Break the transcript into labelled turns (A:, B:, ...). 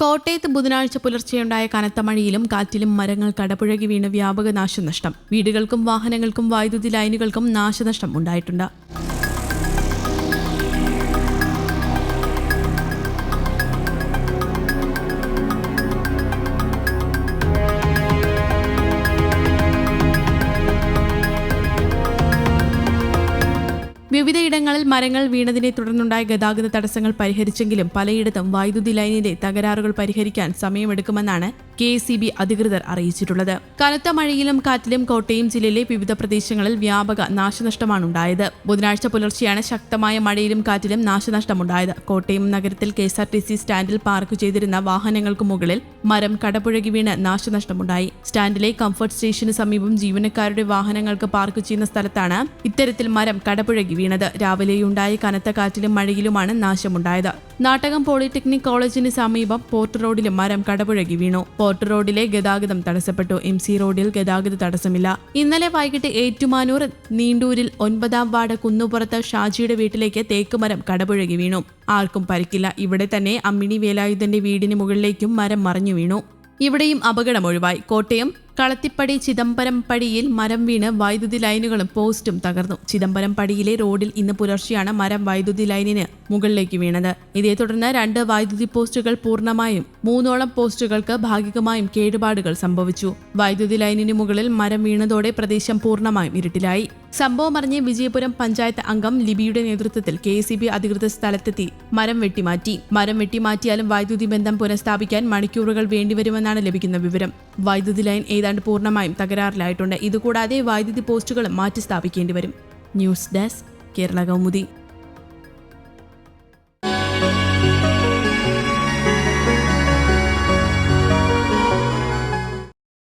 A: കോട്ടയത്ത് ബുധനാഴ്ച പുലർച്ചെയുണ്ടായ കനത്ത മഴയിലും കാറ്റിലും മരങ്ങൾ കടപുഴകി വീണ് വ്യാപക നാശനഷ്ടം. വീടുകൾക്കും വാഹനങ്ങൾക്കും വൈദ്യുതി ലൈനുകൾക്കും നാശനഷ്ടം ഉണ്ടായിട്ടുണ്ട്. വിവിധയിടങ്ങളിൽ മരങ്ങൾ വീണതിനെ തുടർന്നുണ്ടായ ഗതാഗത തടസ്സങ്ങൾ പരിഹരിച്ചെങ്കിലും പലയിടത്തും വൈദ്യുതി ലൈനിലെ തകരാറുകൾ പരിഹരിക്കാൻ സമയമെടുക്കുമെന്നാണ് കെ എസ് അധികൃതർ അറിയിച്ചിട്ടുള്ളത്. കനത്ത മഴയിലും കാറ്റിലും കോട്ടയം ജില്ലയിലെ വിവിധ പ്രദേശങ്ങളിൽ വ്യാപക നാശനഷ്ടമാണ് ഉണ്ടായത് ബുധനാഴ്ച പുലർച്ചെയാണ് ശക്തമായ മഴയിലും കാറ്റിലും നാശനഷ്ടമുണ്ടായത്. കോട്ടയം നഗരത്തിൽ K S R T C സ്റ്റാൻഡിൽ പാർക്ക് ചെയ്തിരുന്ന വാഹനങ്ങൾക്ക് മുകളിൽ മരം കടപുഴകി വീണ് നാശനഷ്ടമുണ്ടായി. സ്റ്റാൻഡിലെ കംഫർട്ട് സ്റ്റേഷന് സമീപം ജീവനക്കാരുടെ വാഹനങ്ങൾക്ക് പാർക്ക് ചെയ്യുന്ന സ്ഥലത്താണ് ഇത്തരത്തിൽ മരം കടപുഴകി വീണത്. രാവിലെയുണ്ടായ കനത്ത കാറ്റിലും മഴയിലുമാണ് നാശമുണ്ടായത്. നാട്ടകം പോളിടെക്നിക് കോളേജിന് സമീപം പോർട്ട് റോഡിലും മരം കടപുഴകി വീണു. പോർട്ട് റോഡിലെ ഗതാഗതം തടസ്സപ്പെട്ടു. എം സി റോഡിൽ ഗതാഗത തടസ്സമില്ല. ഇന്നലെ വൈകിട്ട് ഏറ്റുമാനൂർ നീണ്ടൂരിൽ ഒൻപതാം വാർഡ് കുന്നുപുറത്ത് ഷാജിയുടെ വീട്ടിലേക്ക് തേക്കുമരം കടപുഴകി വീണു. ആർക്കും പരിക്കില്ല. ഇവിടെ തന്നെ അമ്മിണി വേലായുധന്റെ വീടിന് മുകളിലേക്കും മരം മറിഞ്ഞു വീണു. ഇവിടെയും അപകടം ഒഴിവായി. കോട്ടയം കളത്തിപ്പടി ചിദംബരം പടിയിൽ മരം വീണ് വൈദ്യുതി ലൈനുകളും പോസ്റ്റും തകർന്നു. ചിദംബരം പടിയിലെ റോഡിൽ ഇന്ന് പുലർച്ചെയാണ് മരം വൈദ്യുതി ലൈനിന് മുകളിലേക്ക് വീണത്. ഇതേ തുടർന്ന് രണ്ട് വൈദ്യുതി പോസ്റ്റുകൾ പൂർണമായും മൂന്നോളം പോസ്റ്റുകൾക്ക് ഭാഗികമായും കേടുപാടുകൾ സംഭവിച്ചു. വൈദ്യുതി ലൈനിന് മുകളിൽ മരം വീണതോടെ പ്രദേശം പൂർണമായും ഇരുട്ടിലായി. സംഭവം അറിഞ്ഞ് വിജയപുരം പഞ്ചായത്ത് അംഗം ലിബിയുടെ നേതൃത്വത്തിൽ കെ എസ് അധികൃതർ സ്ഥലത്തെത്തി മരം വെട്ടിമാറ്റി. മരം വെട്ടിമാറ്റിയാലും വൈദ്യുതി ബന്ധം പുനഃസ്ഥാപിക്കാൻ മണിക്കൂറുകൾ വേണ്ടിവരുമെന്നാണ് ലഭിക്കുന്ന വിവരം. വൈദ്യുതി ലൈൻ ഏതാണ്ട് പൂർണമായും തകരാറിലായിട്ടുണ്ട്. ഇതുകൂടാതെ വൈദ്യുതി പോസ്റ്റുകളും മാറ്റി സ്ഥാപിക്കേണ്ടി വരും. News desk Kerala Kaumudi.